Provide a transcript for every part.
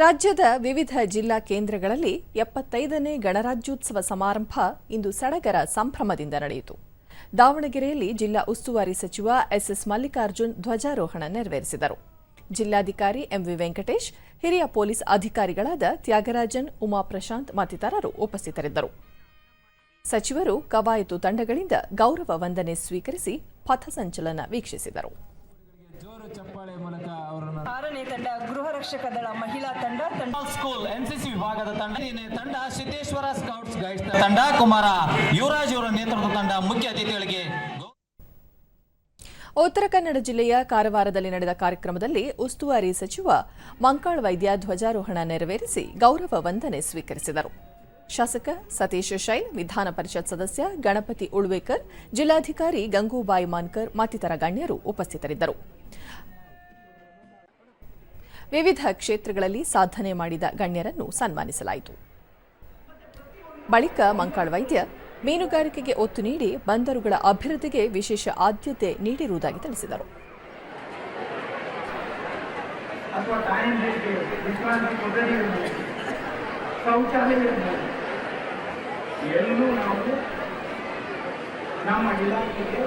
ರಾಜ್ಯದ ವಿವಿಧ ಜಿಲ್ಲಾ ಕೇಂದ್ರಗಳಲ್ಲಿ ಎಪ್ಪತ್ತೈದನೇ ಗಣರಾಜ್ಯೋತ್ಸವ ಸಮಾರಂಭ ಇಂದು ಸಡಗರ ಸಂಭ್ರಮದಿಂದ ನಡೆಯಿತು. ದಾವಣಗೆರೆಯಲ್ಲಿ ಜಿಲ್ಲಾ ಉಸ್ತುವಾರಿ ಸಚಿವ ಎಸ್ಎಸ್ ಮಲ್ಲಿಕಾರ್ಜುನ್ ಧ್ವಜಾರೋಹಣ ನೆರವೇರಿಸಿದರು. ಜಿಲ್ಲಾಧಿಕಾರಿ ಎಂವಿ ವೆಂಕಟೇಶ್, ಹಿರಿಯ ಪೊಲೀಸ್ ಅಧಿಕಾರಿಗಳಾದ ತ್ಯಾಗರಾಜನ್, ಉಮಾ ಪ್ರಶಾಂತ್ ಮತ್ತಿತರರು ಉಪಸ್ಥಿತರಿದ್ದರು. ಸಚಿವರು ಕವಾಯತು ತಂಡಗಳಿಂದ ಗೌರವ ವಂದನೆ ಸ್ವೀಕರಿಸಿ ಪಥಸಂಚಲನ ವೀಕ್ಷಿಸಿದರು. ರಕ್ಷಕ ದಳ ಮಹಿಳಾ ತಂಡ ತಂಡ ಸ್ಕೂಲ್ ಎನ್ಸಿಸಿ ವಿಭಾಗದ ತಂಡ. ತಂಡ ಸಿದ್ದೇಶ್ವರ ಸ್ಕೌಟ್ಸ್ ಗೈಡ್ಸ್ ತಂಡ. ಕುಮಾರ ಯುವರಾಜ್ ಅವರ ನೇತೃತ್ವದ ತಂಡ ಮುಖ್ಯ ಅತಿಥಿಗಳಿಗೆ ಉತ್ತರ ಕನ್ನಡ ಜಿಲ್ಲೆಯ ಕಾರವಾರದಲ್ಲಿ ನಡೆದ ಕಾರ್ಯಕ್ರಮದಲ್ಲಿ ಉಸ್ತುವಾರಿ ಸಚಿವ ಮಂಕಾಳ್ ವೈದ್ಯ ಧ್ವಜಾರೋಹಣ ನೆರವೇರಿಸಿ ಗೌರವ ವಂದನೆ ಸ್ವೀಕರಿಸಿದರು. ಶಾಸಕ ಸತೀಶ್ ಶೈಲ್ ವಿಧಾನ ಪರಿಷತ್ ಸದಸ್ಯ ಗಣಪತಿ ಉಳ್ವೇಕರ್ ಜಿಲ್ಲಾಧಿಕಾರಿ ಗಂಗೂಬಾಯಿ ಮಾನ್ಕರ್ ಮತ್ತಿತರ ಗಣ್ಯರು ಉಪಸ್ಥಿತರಿದ್ದರು. ವಿವಿಧ ಕ್ಷೇತ್ರಗಳಲ್ಲಿ ಸಾಧನೆ ಮಾಡಿದ ಗಣ್ಯರನ್ನು ಸನ್ಮಾನಿಸಲಾಯಿತು. ಬಳಿಕ ಮಂಕಾಳ್ ವೈದ್ಯ ಮೀನುಗಾರಿಕೆಗೆ ಒತ್ತು ನೀಡಿ ಬಂದರುಗಳ ಅಭಿವೃದ್ಧಿಗೆ ವಿಶೇಷ ಆದ್ಯತೆ ನೀಡಿರುವುದಾಗಿ ತಿಳಿಸಿದರು. ಎಲ್ಲೂ ನಾವು ನಮ್ಮ ಇಲಾಖೆಗೆ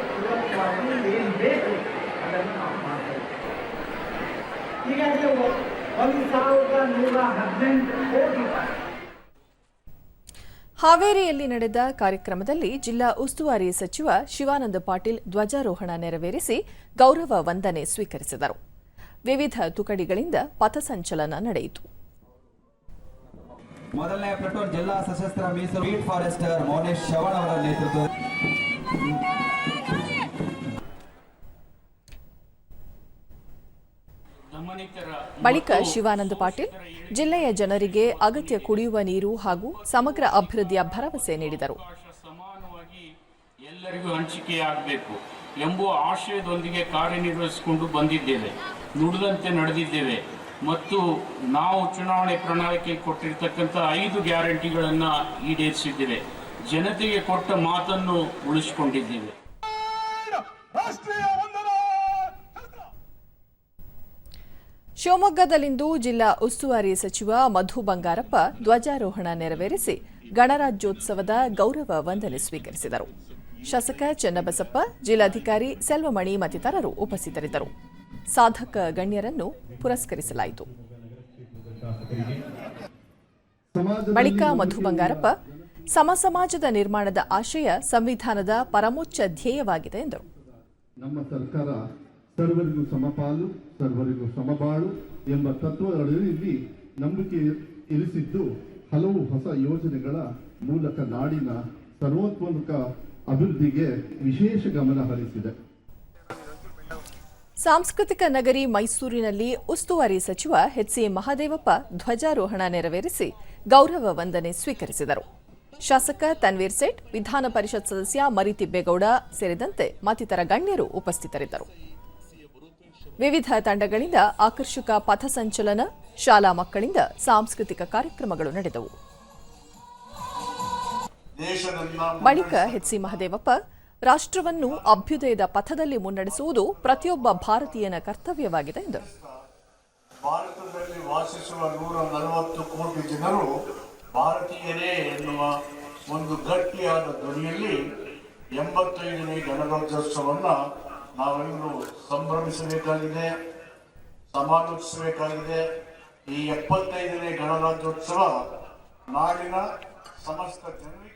ಕೋಟಿ ಹಾವೇರಿಯಲ್ಲಿ ನಡೆದ ಕಾರ್ಯಕ್ರಮದಲ್ಲಿ ಜಿಲ್ಲಾ ಉಸ್ತುವಾರಿ ಸಚಿವ ಶಿವಾನಂದ ಪಾಟೀಲ್ ಧ್ವಜಾರೋಹಣ ನೆರವೇರಿಸಿ ಗೌರವ ವಂದನೆ ಸ್ವೀಕರಿಸಿದರು. ವಿವಿಧ ತುಕಡಿಗಳಿಂದ ಪಥಸಂಚಲನ ನಡೆಯಿತು. ಮೊದಲನೇ ಪೆಟ್ರೋಲ್ ಜಿಲ್ಲಾ ಸಶಸ್ತ್ರ ಮೀಸಲು ಫಾರೆಸ್ಟರ್ ಮೌನೇಶ್ ಶ್ರವಣ್ ಅವರ ನೇತೃತ್ವ ಬಳಿಕ ಶಿವಾನಂದ ಪಾಟೀಲ್ ಜಿಲ್ಲೆಯ ಜನರಿಗೆ ಅಗತ್ಯ ಕುಡಿಯುವ ನೀರು ಹಾಗೂ ಸಮಗ್ರ ಅಭಿವೃದ್ಧಿಯ ಭರವಸೆ ನೀಡಿದರು. ಎಲ್ಲರಿಗೂ ಹಂಚಿಕೆಯಾಗಬೇಕು ಎಂಬುವ ಆಶಯದೊಂದಿಗೆ ಕಾರ್ಯನಿರ್ವಹಿಸಿಕೊಂಡು ಬಂದಿದ್ದೇವೆ. ನುಡಿದಂತೆ ನಡೆದಿದ್ದೇವೆ. ಮತ್ತು ನಾವು ಚುನಾವಣೆ ಪ್ರಣಾಳಿಕೆ ಕೊಟ್ಟಿರ್ತಕ್ಕಂಥ ಐದು ಗ್ಯಾರಂಟಿಗಳನ್ನು ಈಡೇರಿಸಿದ್ದೇವೆ. ಜನತೆಗೆ ಕೊಟ್ಟ ಮಾತನ್ನು ಉಳಿಸಿಕೊಂಡಿದ್ದೇವೆ. ಶಿವಮೊಗ್ಗದಲ್ಲಿಂದು ಜಿಲ್ಲಾ ಉಸ್ತುವಾರಿ ಸಚಿವ ಮಧು ಬಂಗಾರಪ್ಪ ಧ್ವಜಾರೋಹಣ ನೆರವೇರಿಸಿ ಗಣರಾಜ್ಯೋತ್ಸವದ ಗೌರವ ವಂದನೆ ಸ್ವೀಕರಿಸಿದರು. ಶಾಸಕ ಚನ್ನಬಸಪ್ಪ, ಜಿಲ್ಲಾಧಿಕಾರಿ ಸೆಲ್ವಮಣಿ ಮತ್ತಿತರರು ಉಪಸ್ಥಿತರಿದ್ದರು. ಸಾಧಕ ಗಣ್ಯರನ್ನು ಪುರಸ್ಕರಿಸಲಾಯಿತು. ಬಳಿಕ ಮಧು ಬಂಗಾರಪ್ಪ, ಸಮ ಸಮಾಜದ ನಿರ್ಮಾಣದ ಆಶಯ ಸಂವಿಧಾನದ ಪರಮೋಚ್ಚ ಧ್ಯೇಯವಾಗಿದೆ ಎಂದರು. ಸರ್ವರಿಗೂ ಸಮಪಾಲು, ಸರ್ವರಿಗೂ ಸಮಬಾಳು ಎಂಬ ತತ್ವಗಳಲ್ಲಿ ನಂಬಿಕೆ ಇರಿಸಿದ್ದು ಹಲವು ಹೊಸ ಯೋಜನೆಗಳ ಮೂಲಕ ನಾಡಿನ ಸರ್ವೋತ್ಮಕ ಅಭಿವೃದ್ಧಿಗೆ ವಿಶೇಷ ಗಮನ ಹರಿಸಿದೆ. ಸಾಂಸ್ಕೃತಿಕ ನಗರಿ ಮೈಸೂರಿನಲ್ಲಿ ಉಸ್ತುವಾರಿ ಸಚಿವ ಎಚ್ಸಿ ಮಹಾದೇವಪ್ಪ ಧ್ವಜಾರೋಹಣ ನೆರವೇರಿಸಿ ಗೌರವ ವಂದನೆ ಸ್ವೀಕರಿಸಿದರು. ಶಾಸಕ ತನ್ವೀರ್ ಸೇಠ್, ವಿಧಾನ ಪರಿಷತ್ ಸದಸ್ಯ ಮರಿತಿಬ್ಬೇಗೌಡ ಸೇರಿದಂತೆ ಮತ್ತಿತರ ಗಣ್ಯರು ಉಪಸ್ಥಿತರಿದ್ದರು. ವಿವಿಧ ತಂಡಗಳಿಂದ ಆಕರ್ಷಕ ಪಥಸಂಚಲನ ಶಾಲಾ ಮಕ್ಕಳಿಂದ ಸಾಂಸ್ಕೃತಿಕ ಕಾರ್ಯಕ್ರಮಗಳು ನಡೆದವು. ಬಳಿಕ ಎಚ್ಸಿ ಮಹದೇವಪ್ಪ, ರಾಷ್ಟ್ರವನ್ನು ಅಭ್ಯುದಯದ ಪಥದಲ್ಲಿ ಮುನ್ನಡೆಸುವುದು ಪ್ರತಿಯೊಬ್ಬ ಭಾರತೀಯನ ಕರ್ತವ್ಯವಾಗಿದೆ ಎಂದರು. ಭಾರತದಲ್ಲಿ ವಾಸಿಸುವ ನೂರ ನಲವತ್ತು ಕೋಟಿ ಜನರು ಭಾರತೀಯರೇ ಎನ್ನುವ ಒಂದು ಗಟ್ಟಿಯಾದ ಧ್ವನಿಯಲ್ಲಿ ಎಂಬತ್ತೈದನೇ ಗಣರಾಜ್ಯೋತ್ಸವನ್ನ ನಾವೆಲ್ಲರೂ ಸಂಭ್ರಮಿಸಬೇಕಾಗಿದೆ ಸಮಾಲೋಚಿಸಬೇಕಾಗಿದೆ. ಈ ಎಪ್ಪತ್ತೈದನೇ ಗಣರಾಜ್ಯೋತ್ಸವ ನಾಡಿನ ಸಮಸ್ತ ಜನರಿಗೆ